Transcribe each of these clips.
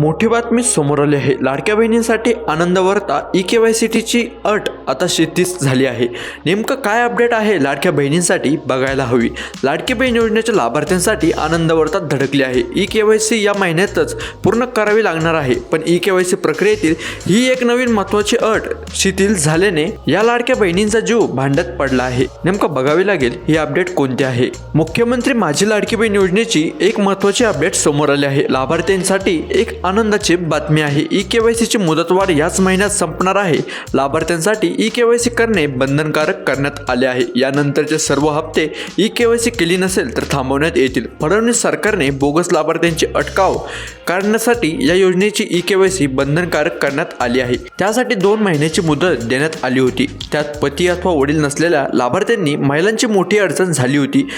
मोठी बातमी समोर आली आहे. लाडक्या बहिणींसाठी आनंद वर्ता ई के वाय सी टीची अट. आता शेतीच झाली आहे. नेमकं काय अपडेट आहे लाडक्या बहिणींसाठी बघायला हवी. लाडकी बहीण योजनेच्या लाभार्थ्यांसाठी आनंदवर्तात धडकली आहे. ई के वाय सी या महिन्यातच पूर्ण करावी लागणार आहे. पण ई के वाय सी प्रक्रियेतील ही एक नवीन महत्वाची अट शिथिल झाल्याने या लाडक्या बहिणींचा जीव भांड्यात पडला आहे. नेमकं बघावे लागेल ही अपडेट कोणती आहे. मुख्यमंत्री माझी लाडकी बहीण योजनेची एक महत्वाची अपडेट समोर आली आहे. लाभार्थ्यांसाठी एक आनंदाची बातमी आहे. ई के वाय सीची मुदतवाढ याच महिन्यात संपणार आहे. लाभार्थ्यांसाठी ई के वाय सी करणे बंधनकारक करण्यात आले आहे. यानंतरचे सर्व हप्ते ई के वाय सी केली नसेल तर थांबवण्यात येतील. फडणवीस सरकारने बोगस लाभार्थ्यांची अटकाव करण्यासाठी या योजनेची ई के वाय सी बंधनकारक करण्यात आली आहे. त्यासाठी दोन महिन्याची मुदत देण्यात आली होती. त्यात पती अथवा वडील नसलेल्या लाभार्थ्यांनी महिलांची मोठी अडचण झाली होती.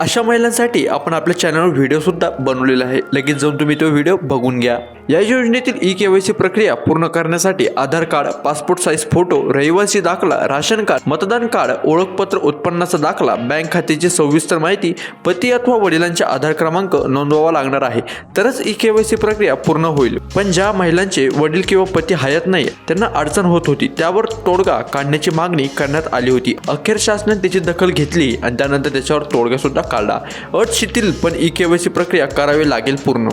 अशा महिलांसाठी आपण आपल्या चॅनलवर व्हिडिओसुद्धा बनवलेला आहे. लगेच जाऊन तुम्ही तो व्हिडिओ बघून घ्या. या योजनेतील ई के वाय सी प्रक्रिया पूर्ण करण्यासाठी Aadhaar card passport size photo रहिवासी दाखला राशन कार्ड मतदान कार्ड ओळखपत्र उत्पन्नाचा दाखला बँक खात्याची सविस्तर माहिती पती अथवा वडिलांचे आधार क्रमांक नोंदवावा लागणार आहे. तरच ई के वाय सी प्रक्रिया पूर्ण होईल. पण ज्या महिलांचे वडील किंवा पती हयात नाही त्यांना अडचण होत होती. त्यावर तोडगा काढण्याची मागणी करण्यात आली होती. अखेर शासनाने त्याची दखल घेतली आणि त्यानंतर त्याच्यावर तोडगा सुद्धा काढला. अट शिथिल पण ई के वाय सी प्रक्रिया करावी लागेल पूर्ण.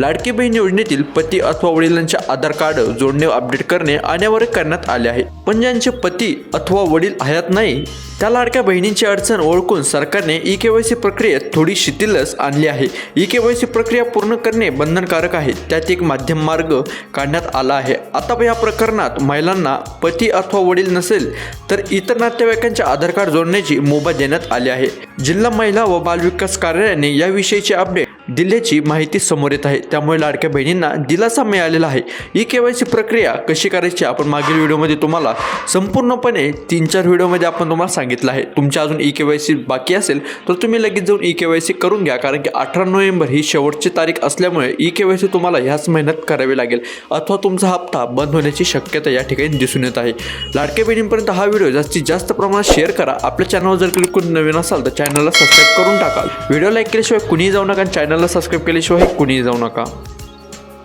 लाडकी बहीण योजनेतील पती अथवा वडिलांचे आधार कार्ड जोडणे अपडेट करणे अनिवार्य करण्यात आले आहे. पण ज्यांचे पती अथवा वडील हयात नाही त्या लाडक्या बहिणींची अडचण ओळखून सरकारने ई के वाय सी प्रक्रियेत थोडी शिथिलच आणली आहे. ई के वाय सी प्रक्रिया पूर्ण करणे बंधनकारक आहे. त्यात एक माध्यम मार्ग काढण्यात आला आहे. आता या प्रकरणात महिलांना पती अथवा वडील नसेल तर इतर नातेवाईकांचे आधार कार्ड जोडण्याची मुभा देण्यात आली आहे. जिल्हा महिला व बालविकास कार्यालयाने याविषयीचे अपडेट दिल्याची माहिती समोर येत आहे. त्यामुळे लाडक्या बहिणींना दिलासा मिळालेला आहे. ई के वाय सी प्रक्रिया कशी करायची आपण मागील व्हिडिओमध्ये तुम्हाला संपूर्णपणे तीन चार व्हिडिओमध्ये आपण तुम्हाला सांगितलं आहे. तुमच्या अजून ई के वाय सी बाकी असेल तर तुम्ही लगेच जाऊन ई के वाय सी करून घ्या. कारण की अठरा नोव्हेंबर ही शेवटची तारीख असल्यामुळे ई के वाय सी तुम्हाला ह्याच महिन्यात करावी लागेल. अथवा तुमचा हप्ता बंद होण्याची शक्यता या ठिकाणी दिसून येत आहे. लाडक्या बहिणींपर्यंत हा व्हिडिओ जास्तीत जास्त प्रमाणात शेअर करा. आपल्या चॅनलवर जर क्लिक करून नवीन असाल तर चॅनलला सबस्क्राईब करून टाका. व्हिडिओ लाईक केल्याशिवाय कुणीही जाऊ नका चॅनलला चॅनलला सबस्क्राईब केल्याशिवाय कुणीही जाऊ नका.